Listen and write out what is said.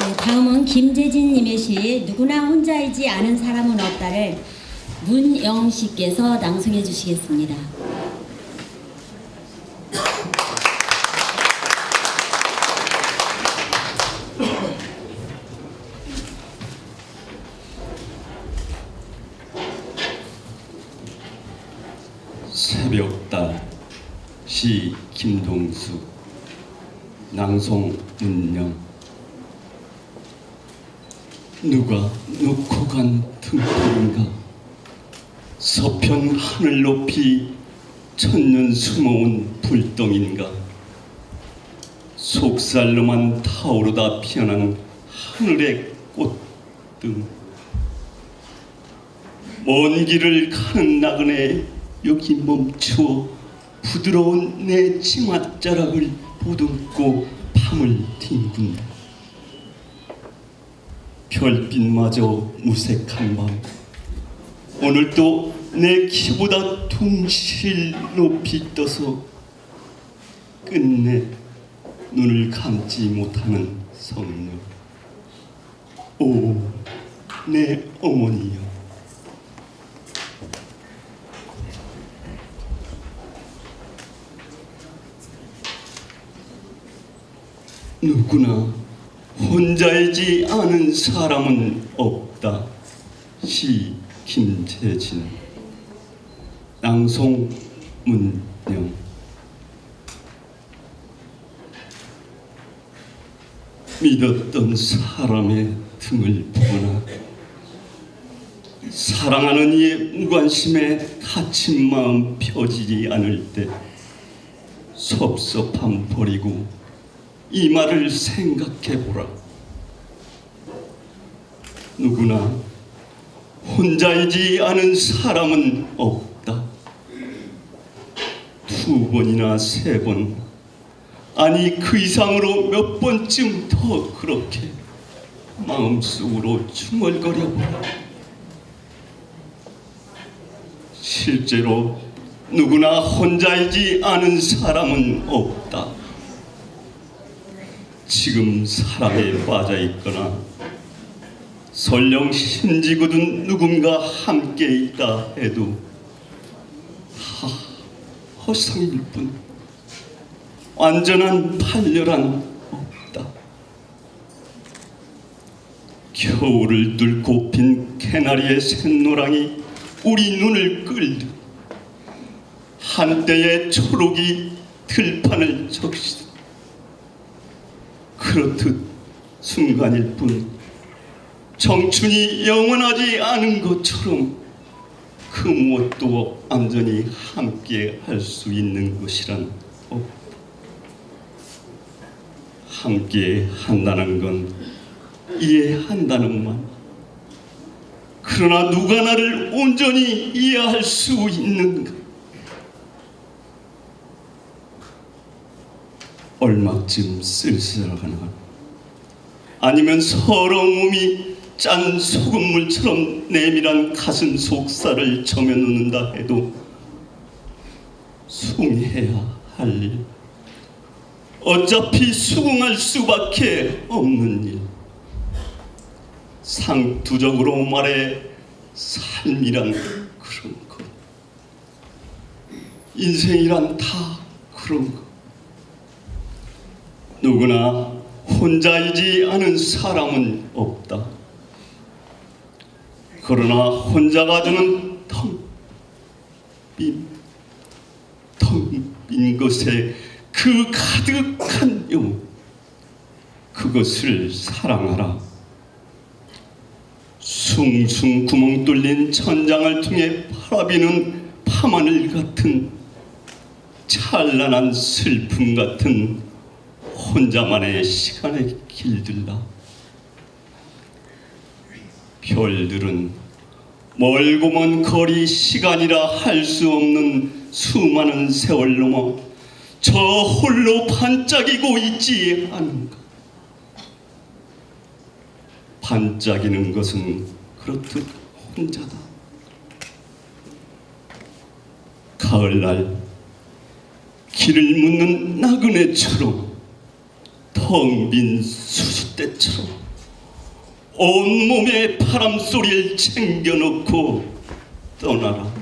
네, 다음은 김재진님의 시 누구나 혼자이지 않은 사람은 없다를 문영 씨께서 낭송해 주시겠습니다. 새벽달 시 김동수 낭송 문명 누가 놓고 간 등불인가? 서편 하늘 높이 천년 숨어온 불덩인가? 속살로만 타오르다 피어난 하늘의 꽃등. 먼 길을 가는 나그네 여기 멈추어 부드러운 내 치맛자락을 보듬고 밤을 뒹군다 별빛마저 무색한 밤. 오늘도 내 키보다 둥실 높이 떠서 끝내 눈을 감지 못하는 성녀. 오 내 어머니여. 누구나 혼자이지 않은 사람은 없다. 시 김재진 낭송 문영 믿었던 사람의 등을 보거나 사랑하는 이의 무관심에 다친 마음 펴지지 않을 때 섭섭함 버리고 이 말을 생각해 보라. 누구나 혼자이지 않은 사람은 없다. 두 번이나 세 번, 아니 그 이상으로 몇 번쯤 더 그렇게 마음속으로 중얼거려 보라. 실제로 누구나 혼자이지 않은 사람은 없다. 지금 사랑에 빠져 있거나 설령 굳은 누군가 함께 있다 해도 다 허상일 뿐 완전한 판결한 없다. 겨울을 뚫고 핀 개나리의 샛노랑이 우리 눈을 끌듯 한때의 초록이 들판을 적시듯 그렇듯 순간일 뿐 청춘이 영원하지 않은 것처럼 그 무엇도 안전히 함께 할 수 있는 것이란 없. 함께 한다는 건 이해한다는 말. 그러나 누가 나를 온전히 이해할 수 있는가? 얼마쯤 쓸쓸하나 아니면 서러 몸이 짠 소금물처럼 내밀한 가슴 속살을 점여놓는다 해도 숭해야 할 일. 어차피 수긍할 수밖에 없는 일. 상투적으로 말해 삶이란 그런 것. 인생이란 다 그런 것. 누구나 혼자이지 않은 사람은 없다. 그러나 혼자가 주는 텅빈 텅빈 것에 그 가득한 영 그것을 사랑하라. 숭숭 구멍 뚫린 천장을 통해 바라비는 밤하늘 같은 찬란한 슬픔 같은 혼자만의 시간의 길들라. 별들은 멀고 먼 거리 시간이라 할 수 없는 수많은 세월 넘어 저 홀로 반짝이고 있지 않은가. 반짝이는 것은 그렇듯 혼자다. 가을날 길을 묻는 나그네처럼 황빈 수수대처럼 온몸에 바람소리를 챙겨놓고 떠나라.